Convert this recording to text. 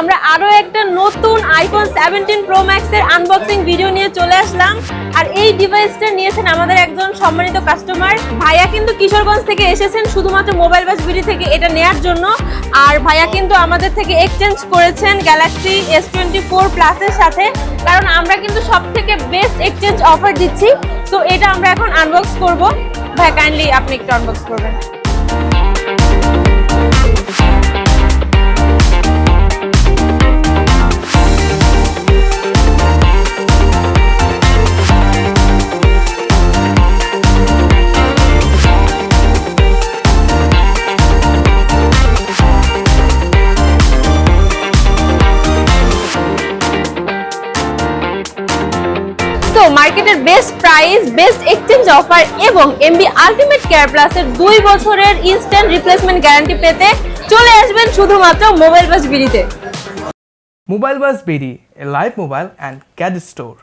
আমরা আরও একটা নতুন আইফোন সেভেন্টিন প্রো ম্যাক্সের আনবক্সিং ভিডিও নিয়ে চলে আসলাম। আর এই ডিভাইসটা নিয়েছেন আমাদের একজন সম্মানিত কাস্টমার ভাইয়া কিন্তু কিশোরগঞ্জ থেকে এসেছেন শুধুমাত্র মোবাইল বাস বিডি থেকে এটা নেয়ার জন্য। আর ভাইয়া কিন্তু আমাদের থেকে এক্সচেঞ্জ করেছেন গ্যালাক্সি এস টোয়েন্টি ফোর প্লাসের সাথে। কারণ আমরা কিন্তু সব থেকে বেস্ট এক্সচেঞ্জ অফার দিচ্ছি। তো এটা আমরা এখন আনবক্স করব। ভাই কাইন্ডলি আপনি একটু আনবক্স করবেন। তো মার্কেটের best price best exchange offer এবং এমবি আলটিমেট কেয়ার প্লাসের দুই বছরের ইনস্ট্যান্ট রিপ্লেসমেন্ট গ্যারান্টি পেতে চলে আসবেন শুধুমাত্র মোবাইল বাস বিড়িতে মোবাইল বাস বিড়ি এ live mobile and card store.